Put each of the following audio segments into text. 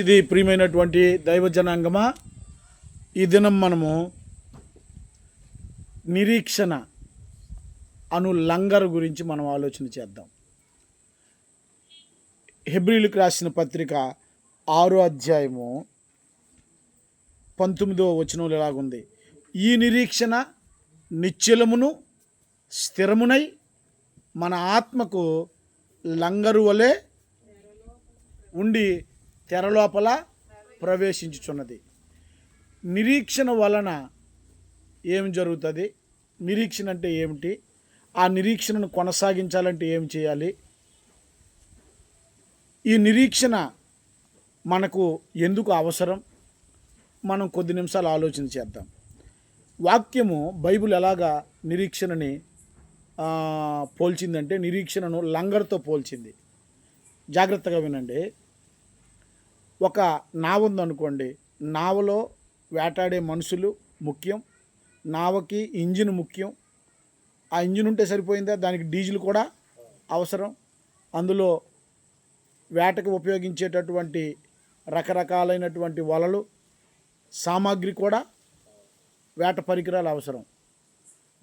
ఇది ప్రియమైనటువంటి దైవ జనాంగమా? ఈ దినం మనము నిరీక్షణ అను లంగర్ గురించి మనం ఆలోచన చేద్దాం. హెబ్రిలకు రాసిన పత్రిక ఆరో అధ్యాయము పంతొమ్మిదో వచనంలో ఎలాగుంది? ఈ నిరీక్షణ నిశ్చలమును స్థిరమునై మన ఆత్మకు లంగరు వలె ఉండి తెరలోపల ప్రవేశించుచున్నది. నిరీక్షణ వలన ఏం జరుగుతుంది? నిరీక్షణ అంటే ఏమిటి? ఆ నిరీక్షణను కొనసాగించాలంటే ఏం చేయాలి? ఈ నిరీక్షణ మనకు ఎందుకు అవసరం? మనం కొద్ది నిమిషాలు ఆలోచన చేద్దాం. వాక్యము బైబిల్ ఎలాగా నిరీక్షణని పోల్చిందంటే నిరీక్షణను లంగర్తో పోల్చింది. జాగ్రత్తగా వినండి. ఒక నావ ఉందనుకోండి నావలో వేటాడే మనుషులు ముఖ్యం. నావకి ఇంజిన్ ముఖ్యం. ఆ ఇంజిన్ ఉంటే సరిపోయిందా? దానికి డీజిల్ కూడా అవసరం. అందులో వేటకు ఉపయోగించేటటువంటి రకరకాలైనటువంటి వలలు సామాగ్రి కూడా వేట పరికరాలు అవసరం.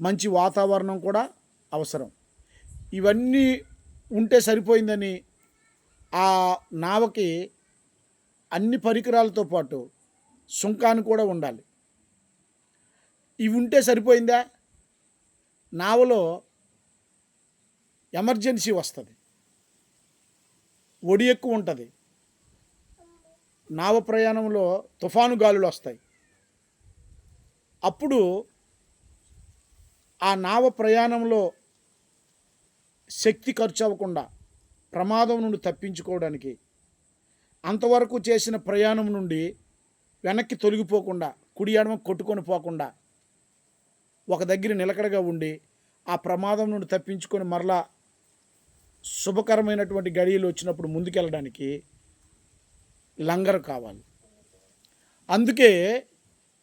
మంచి వాతావరణం కూడా అవసరం. ఇవన్నీ ఉంటే సరిపోయిందని ఆ నావకి అన్ని పరికరాలతో పాటు సుంకాన్ని కూడా ఉండాలి. ఇవి ఉంటే సరిపోయిందా? నావలో ఎమర్జెన్సీ వస్తుంది. ఒడి ఎక్కువ ఉంటుంది. నావ ప్రయాణంలో తుఫాను గాలులు వస్తాయి. అప్పుడు ఆ నావ ప్రయాణంలో శక్తి ఖర్చు అవ్వకుండా ప్రమాదం నుండి తప్పించుకోవడానికి అంతవరకు చేసిన ప్రయాణం నుండి వెనక్కి తొలగిపోకుండా కుడి ఎడమ కొట్టుకొని పోకుండా ఒక దగ్గర నిలకడగా ఉండి ఆ ప్రమాదం నుండి తప్పించుకొని మరలా శుభకరమైనటువంటి గడియలు వచ్చినప్పుడు ముందుకెళ్ళడానికి లంగరు కావాలి. అందుకే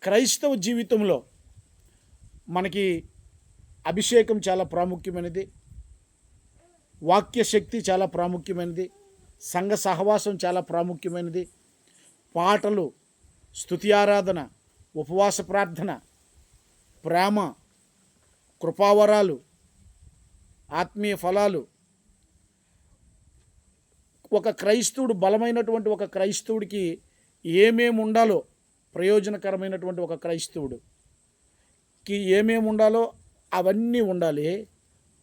క్రైస్తవ జీవితంలో మనకి అభిషేకం చాలా ప్రాముఖ్యమైనది వాక్య శక్తి చాలా ప్రాముఖ్యమైనది సంఘ సహవాసం చాలా ప్రాముఖ్యమైనది. పాటలు స్తుతి ఆరాధన ఉపవాస ప్రార్థన ప్రేమ కృపావరాలు ఆత్మీయ ఫలాలు. ఒక క్రైస్తవుడు బలమైనటువంటి ఒక క్రైస్తవుడికి ఏమేమి ఉండాలో ప్రయోజనకరమైనటువంటి ఒక క్రైస్తవుడుకి ఏమేమి ఉండాలో అవన్నీ ఉండాలి.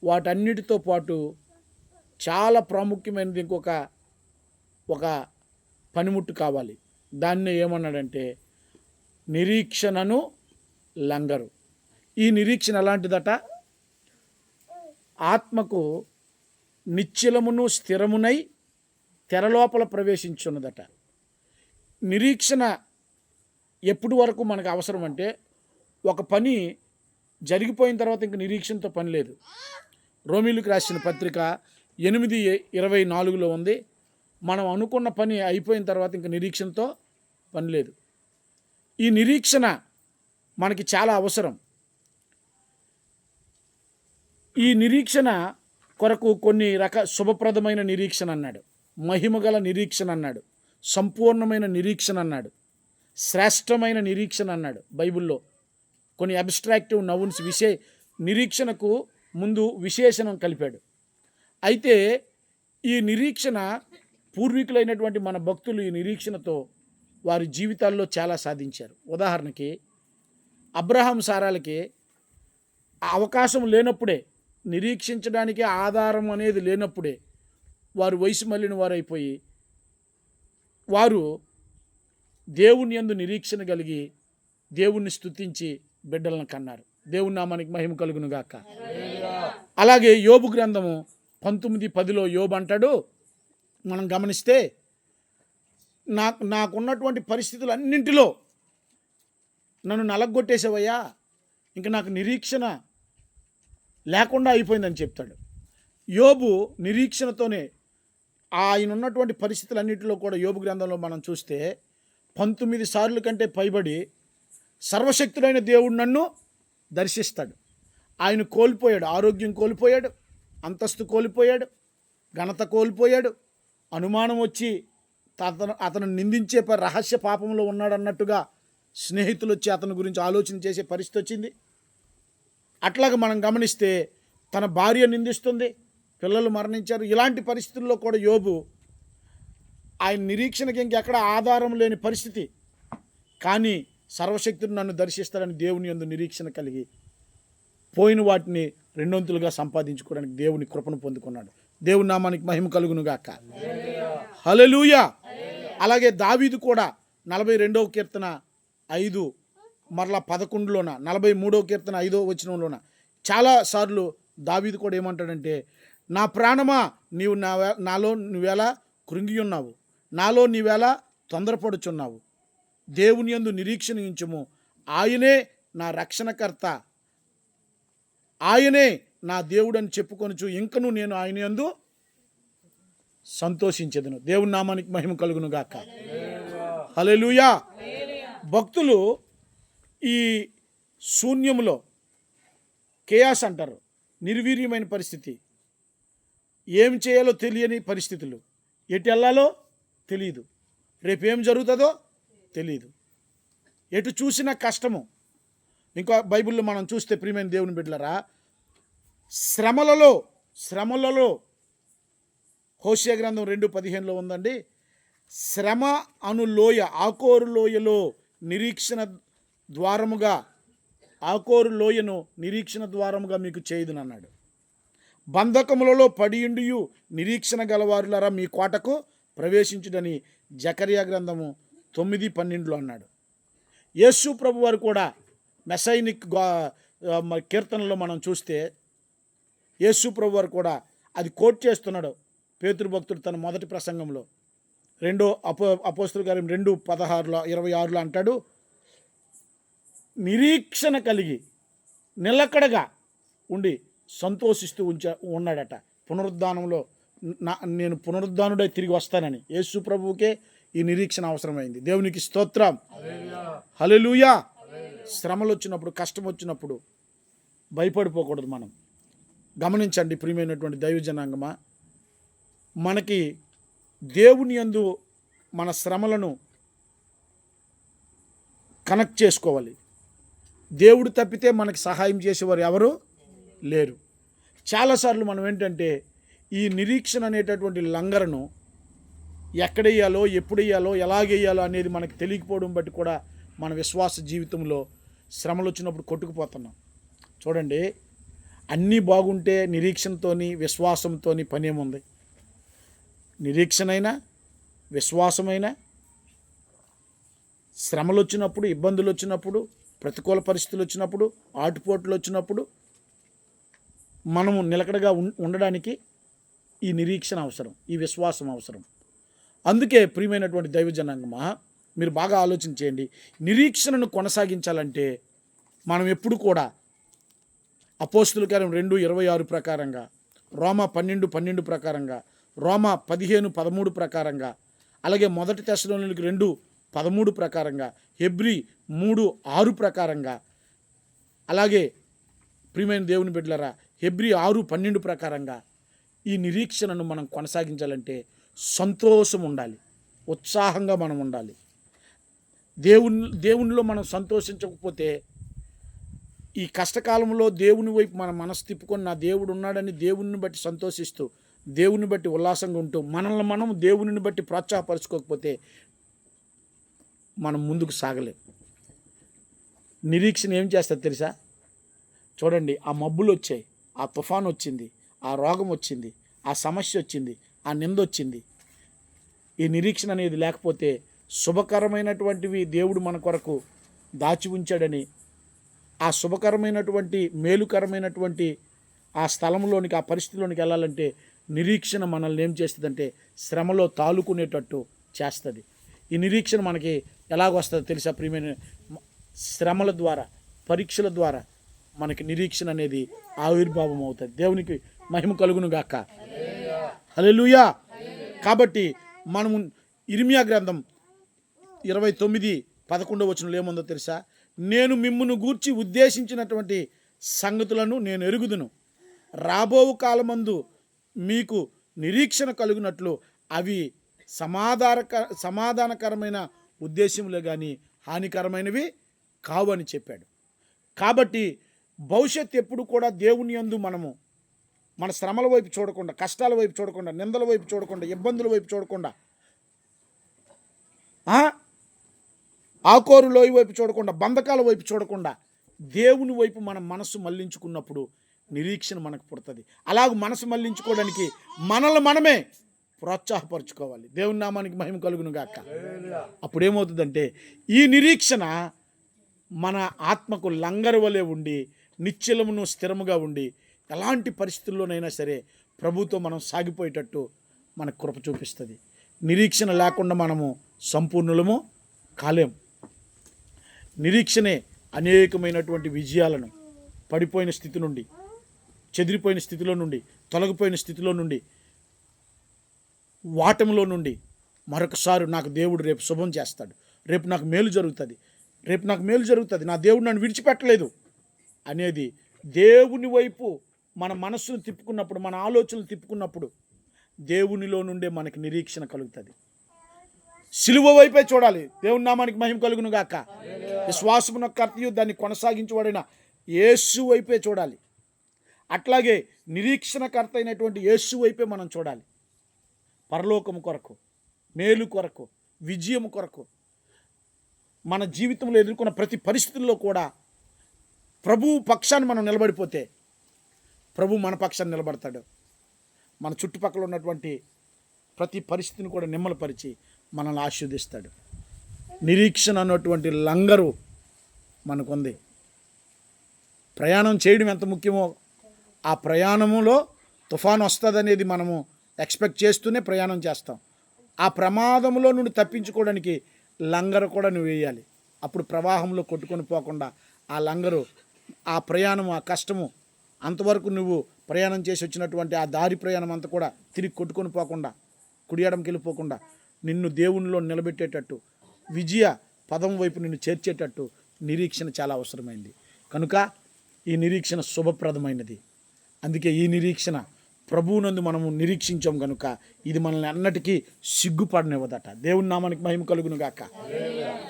వాటన్నిటితో పాటు చాలా ప్రాముఖ్యమైనది ఇంకొక ఒక పనిముట్టు కావాలి. దాన్ని ఏమన్నాడంటే నిరీక్షణను లంగరు. ఈ నిరీక్షణ ఎలాంటిదట? ఆత్మకు నిశ్చలమును స్థిరమునై తెరలోపల ప్రవేశించున్నదట. నిరీక్షణ ఎప్పుడు వరకు మనకు అవసరం అంటే ఒక పని జరిగిపోయిన తర్వాత ఇంక నిరీక్షణతో పని లేదు. రోమిలకు రాసిన పత్రిక ఎనిమిది ఇరవై నాలుగులో ఉంది. మనం అనుకున్న పని అయిపోయిన తర్వాత ఇంక నిరీక్షణతో పని లేదు. ఈ నిరీక్షణ మనకి చాలా అవసరం. ఈ నిరీక్షణ కొరకు కొన్ని రక శుభప్రదమైన నిరీక్షణ అన్నాడు. మహిమగల నిరీక్షణ అన్నాడు. సంపూర్ణమైన నిరీక్షణ అన్నాడు. శ్రేష్టమైన నిరీక్షణ అన్నాడు బైబిల్లో. కొన్ని అబ్స్ట్రాక్టివ్ నౌన్స్ విశే నిరీక్షణకు ముందు విశేషణం కలిపాడు. అయితే ఈ నిరీక్షణ పూర్వీకులైనటువంటి మన భక్తులు ఈ నిరీక్షణతో వారి జీవితాల్లో చాలా సాధించారు. ఉదాహరణకి అబ్రహాం సారాలకి అవకాశం లేనప్పుడే నిరీక్షించడానికి ఆధారం అనేది లేనప్పుడే వారు వయసు మళ్ళిన వారైపోయి వారు దేవుని యందు నిరీక్షణ కలిగి దేవుణ్ణి స్తుతించి బిడ్డలను కన్నారు. దేవుని నామానికి మహిమ కలుగును గాక అలాగే యోబు గ్రంథము పంతొమ్మిది పదిలో యోబు అంటాడు మనం గమనిస్తే నాకు నాకున్నటువంటి పరిస్థితులు అన్నింటిలో నన్ను నలగొట్టేసేవయ్యా ఇంక నాకు నిరీక్షణ లేకుండా అయిపోయిందని చెప్తాడు. యోబు నిరీక్షణతోనే ఆయన ఉన్నటువంటి పరిస్థితులన్నింటిలో కూడా యోబు గ్రంథంలో మనం చూస్తే పంతొమ్మిది సార్లు కంటే పైబడి సర్వశక్తుడైన దేవుడు నన్ను దర్శిస్తాడు. ఆయన కోల్పోయాడు ఆరోగ్యం కోల్పోయాడు అంతస్తు కోల్పోయాడు ఘనత కోల్పోయాడు అనుమానం వచ్చి అతను అతను నిందించే రహస్య పాపంలో ఉన్నాడన్నట్టుగా స్నేహితులు వచ్చి అతని గురించి ఆలోచన చేసే పరిస్థితి వచ్చింది. అట్లాగా మనం గమనిస్తే తన భార్య నిందిస్తుంది పిల్లలు మరణించారు. ఇలాంటి పరిస్థితుల్లో కూడా యోబు ఆయన నిరీక్షణకి ఇంకెక్కడ ఆధారం లేని పరిస్థితి. కానీ సర్వశక్తుడు నన్ను దర్శిస్తాడని దేవుని యందు నిరీక్షణ కలిగి పోయిన వాటిని రెండొంతులుగా సంపాదించుకోవడానికి దేవుని కృపను పొందుకున్నాడు. దేవుని నామానికి మహిమ కలుగును హలలుయా అలాగే దావీదు కూడా నలభై రెండవ కీర్తన ఐదు మరలా పదకొండులోన నలభై మూడవ కీర్తన ఐదో వచనంలోన చాలాసార్లు దావీదు కూడా ఏమంటాడంటే నా ప్రాణమా నీవు నా నాలో నువ్వేలా కృంగి ఉన్నావు. నాలో నీవేలా తొందరపడుచున్నావు. దేవుని యందు నిరీక్షణ ఆయనే నా రక్షణకర్త. ఆయనే నా దేవుడని చెప్పుకొనుచు ఇంకను నేను ఆయన ఎందు సంతోషించదును. దేవుని నామానికి మహిమ కలుగును గాక. హల్లెలూయా. భక్తులు ఈ శూన్యములో కేయాస్ అంటారు. నిర్వీర్యమైన పరిస్థితి. ఏం చేయాలో తెలియని పరిస్థితులు. ఎటు వెళ్ళాలో తెలియదు. రేపు ఏం జరుగుతుందో తెలియదు. ఎటు చూసినా కష్టము. ఇంకా బైబిల్లో మనం చూస్తే ప్రియమైన దేవుని బిడ్డలరా శ్రమలలో శ్రమలలో హోషియా గ్రంథం రెండు పదిహేనులో ఉందండి. శ్రమ అను లోయ ఆకోరు లోయలో నిరీక్షణ ద్వారముగా ఆకోరు లోయను నిరీక్షణ ద్వారముగా మీకు చేయదునన్నాడు బంధకములలో పడియుండియు నిరీక్షణ గలవారులారా మీ కోటకు ప్రవేశించుడని జకరియా గ్రంథము తొమ్మిది పన్నెండులో అన్నాడు. యేసు ప్రభు వారు కూడా మెసైనిక్ మ- కీర్తనలో మనం చూస్తే యేసు ప్రభు వారు కూడా అది కోట్ చేస్తున్నాడు. పేతురు భక్తుడు తన మొదటి ప్రసంగంలో. రెండో అపో అపోస్తుల గారి రెండు పదహారులో ఇరవై ఆరులో అంటాడు నిరీక్షణ కలిగి నిలకడగా ఉండి సంతోషిస్తూ ఉంచ ఉన్నాడట. పునరుద్ధానంలో నా నేను పునరుద్ధానుడై తిరిగి వస్తానని. యేసు ప్రభువుకే ఈ నిరీక్షణ అవసరమైంది. దేవునికి స్తోత్రం. హల్లెలూయా. శ్రమలు వచ్చినప్పుడు కష్టం వచ్చినప్పుడు భయపడిపోకూడదు మనం. గమనించండి ప్రియమైనటువంటి దైవ జనాంగమా మనకి దేవుని యందు మన శ్రమలను కనెక్ట్ చేసుకోవాలి. దేవుడు తప్పితే మనకి సహాయం చేసేవారు ఎవరు? లేరు. చాలాసార్లు మనం ఏంటంటే ఈ నిరీక్షణ అనేటటువంటి లంగరను ఎక్కడెయ్యాలో ఎప్పుడెయ్యాలో ఎలాగేయాలో అనేది మనకు తెలియకపోవడం బట్టి కూడా మన విశ్వాస జీవితంలో శ్రమలు వచ్చినప్పుడు కొట్టుకుపోతున్నాం. చూడండి అన్నీ బాగుంటే నిరీక్షణతోని విశ్వాసంతోని పనేముంది. నిరీక్షణైనా విశ్వాసమైనా శ్రమలు వచ్చినప్పుడు ఇబ్బందులు వచ్చినప్పుడు ప్రతికూల పరిస్థితులు వచ్చినప్పుడు ఆటుపోట్లు వచ్చినప్పుడు మనము నిలకడగా ఉం- ఉండడానికి ఈ నిరీక్షణ అవసరం ఈ విశ్వాసం అవసరం. అందుకే ప్రియమైనటువంటి దైవజనాంగమా మీరు బాగా ఆలోచన చేయండి. నిరీక్షణను కొనసాగించాలంటే మనం ఎప్పుడు కూడా అపోస్తుల కార్యం రెండు ఇరవై ఆరు ప్రకారంగా రోమా పన్నెండు పన్నెండు ప్రకారంగా రోమా పదిహేను పదమూడు ప్రకారంగా అలాగే మొదటి దశలోనికి రెండు పదమూడు ప్రకారంగా హెబ్రి మూడు ఆరు ప్రకారంగా అలాగే ప్రియమైన దేవుని బిడ్డలరా హెబ్రి ఆరు పన్నెండు ప్రకారంగా ఈ నిరీక్షణను మనం కొనసాగించాలంటే సంతోషం ఉండాలి ఉత్సాహంగా మనం ఉండాలి. దేవుని దేవునిలో మనం సంతోషించకపోతే ఈ కష్టకాలంలో దేవుని వైపు మన మనసు తిప్పుకొని నా దేవుడు ఉన్నాడని దేవుని బట్టి సంతోషిస్తూ దేవుని బట్టి ఉల్లాసంగా ఉంటూ మనల్ని మనం దేవుని బట్టి ప్రోత్సాహపరచుకోకపోతే మనం ముందుకు సాగలేం. నిరీక్షణ ఏం చేస్తుంది తెలుసా? చూడండి ఆ మబ్బులు వచ్చాయి ఆ తుఫాన్ వచ్చింది ఆ రోగం వచ్చింది ఆ సమస్య వచ్చింది ఆ నింద వచ్చింది. ఈ నిరీక్షణ అనేది లేకపోతే శుభకరమైనటువంటివి దేవుడు మన కొరకు దాచి ఉంచాడని ఆ శుభకరమైనటువంటి మేలుకరమైనటువంటి ఆ స్థలంలోనికి ఆ పరిస్థితిలోనికి వెళ్ళాలంటే నిరీక్షణ మనల్ని ఏం చేస్తుందంటే శ్రమలో తాలుకునేటట్టు చేస్తుంది. ఈ నిరీక్షణ మనకి ఎలాగొస్తుందో తెలుసా ప్రియమైన? శ్రమల ద్వారా పరీక్షల ద్వారా మనకి నిరీక్షణ అనేది ఆవిర్భావం అవుతుంది. దేవునికి మహిమ కలుగును గాక. హల్లెలూయా! కాబట్టి మనము ఇరిమియా గ్రంథం ఇరవై తొమ్మిది పదకొండవ వచనంలో ఏముందో తెలుసా? నేను మిమ్మును గూర్చి ఉద్దేశించినటువంటి సంగతులను నేను ఎరుగుదును. రాబోవు కాలమందు మీకు నిరీక్షణ కలుగునట్లు అవి సమాధానక సమాధానకరమైన ఉద్దేశములే కానీ హానికరమైనవి కావు అని చెప్పాడు. కాబట్టి భవిష్యత్ ఎప్పుడు కూడా దేవుని యందు మనము మన శ్రమల వైపు చూడకుండా కష్టాల వైపు చూడకుండా నిందల వైపు చూడకుండా ఇబ్బందుల వైపు చూడకుండా ఆకోరు లోయ వైపు చూడకుండా బంధకాల వైపు చూడకుండా దేవుని వైపు మన మనస్సు మళ్ళించుకున్నప్పుడు నిరీక్షణ మనకు పుడుతుంది. అలాగ మనసు మళ్ళించుకోవడానికి మనల్ని మనమే ప్రోత్సాహపరచుకోవాలి. దేవుని నామానికి మహిమ కలుగును గాక. అప్పుడు ఏమవుతుందంటే ఈ నిరీక్షణ మన ఆత్మకు లంగరు వలె ఉండి నిశ్చలమును స్థిరముగా ఉండి ఎలాంటి పరిస్థితుల్లోనైనా సరే ప్రభుతో మనం సాగిపోయేటట్టు మనకు కృప చూపిస్తుంది. నిరీక్షణ లేకుండా మనము సంపూర్ణులము కాలేం నిరీక్షణే అనేకమైనటువంటి విజయాలను పడిపోయిన స్థితి నుండి చెదిరిపోయిన స్థితిలో నుండి తొలగిపోయిన స్థితిలో నుండి వాటంలో నుండి మరొకసారి నాకు దేవుడు రేపు శుభం చేస్తాడు. రేపు నాకు మేలు జరుగుతుంది. రేపు నాకు మేలు జరుగుతుంది. నా దేవుడు నన్ను విడిచిపెట్టలేదు అనేది దేవుని వైపు మన మనస్సును తిప్పుకున్నప్పుడు మన ఆలోచనలు తిప్పుకున్నప్పుడు దేవునిలో నుండే మనకి నిరీక్షణ కలుగుతుంది. సిలువ వైపే చూడాలి. దేవుని నామానికి మహిమ కలుగును గాక. విశ్వాసమున కర్తయు దాన్ని కొనసాగించబడిన యేసు వైపే చూడాలి. అట్లాగే నిరీక్షణకర్త అయినటువంటి యేసు వైపే మనం చూడాలి. పరలోకము కొరకు మేలు కొరకు విజయము కొరకు మన జీవితంలో ఎదుర్కొన్న ప్రతి పరిస్థితుల్లో కూడా ప్రభువు పక్షాన్ని మనం నిలబడిపోతే ప్రభు మన పక్షాన్ని నిలబడతాడు. మన చుట్టుపక్కల ఉన్నటువంటి ప్రతి పరిస్థితిని కూడా నిమ్మలపరిచి మనల్ని ఆశీర్దిస్తాడు నిరీక్షణ అన్నటువంటి లంగరు మనకుంది. ప్రయాణం చేయడం ఎంత ముఖ్యమో ఆ ప్రయాణములో తుఫాను వస్తుందనేది మనము ఎక్స్పెక్ట్ చేస్తూనే ప్రయాణం చేస్తాం. ఆ ప్రమాదంలో నుండి తప్పించుకోవడానికి లంగరు కూడా నువ్వు వేయాలి. అప్పుడు ప్రవాహంలో కొట్టుకొని పోకుండా ఆ లంగరు ఆ ప్రయాణం ఆ కష్టము అంతవరకు నువ్వు ప్రయాణం చేసి వచ్చినటువంటి ఆ దారి ప్రయాణం అంతా కూడా తిరిగి కొట్టుకొని పోకుండా కుడియడంకి వెళ్ళిపోకుండా నిన్ను దేవునిలో నిలబెట్టేటట్టు విజయ పదం వైపు నిన్ను చేర్చేటట్టు నిరీక్షణ చాలా అవసరమైంది. కనుక ఈ నిరీక్షణ శుభప్రదమైనది. అందుకే ఈ నిరీక్షణ ప్రభువునందు మనము నిరీక్షించాం కనుక ఇది మనల్ని అన్నటికీ సిగ్గుపడనివ్వదట. దేవుని నామానికి మహిమ కలుగును గాక.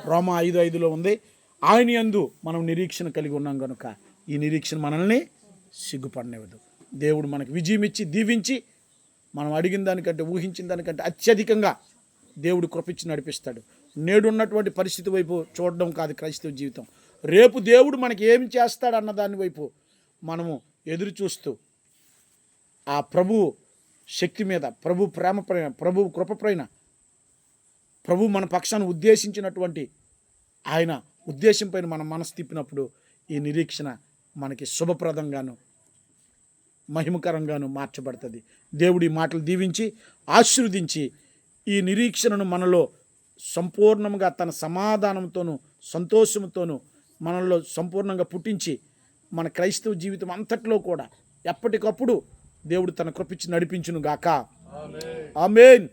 రోమ ఐదు ఐదులో ఉంది ఆయన యందు మనం నిరీక్షణ కలిగి ఉన్నాం కనుక ఈ నిరీక్షణ మనల్ని సిగ్గుపడనివ్వదు. దేవుడు మనకు విజయం ఇచ్చి దీవించి మనం అడిగిన దానికంటే ఊహించిన దానికంటే అత్యధికంగా దేవుడు కృపించి నడిపిస్తాడు. నేడున్నటువంటి పరిస్థితి వైపు చూడడం కాదు క్రైస్తవ జీవితం. రేపు దేవుడు మనకి ఏం చేస్తాడు దాని వైపు మనము ఎదురు చూస్తూ ఆ ప్రభు శక్తి మీద ప్రభు ప్రేమ పైన ప్రభు కృపపైన ప్రభు మన పక్షాన్ని ఉద్దేశించినటువంటి ఆయన ఉద్దేశం పైన మనం మనసు తిప్పినప్పుడు ఈ నిరీక్షణ మనకి శుభప్రదంగాను మహిమకరంగాను మార్చబడుతుంది. దేవుడి మాటలు దీవించి ఆశీర్వదించి ఈ నిరీక్షణను మనలో సంపూర్ణంగా తన సమాధానంతోనూ సంతోషంతోనూ మనలో సంపూర్ణంగా పుట్టించి మన క్రైస్తవ జీవితం అంతట్లో కూడా ఎప్పటికప్పుడు దేవుడు తన కృపించి నడిపించును గాక ఆమెన్.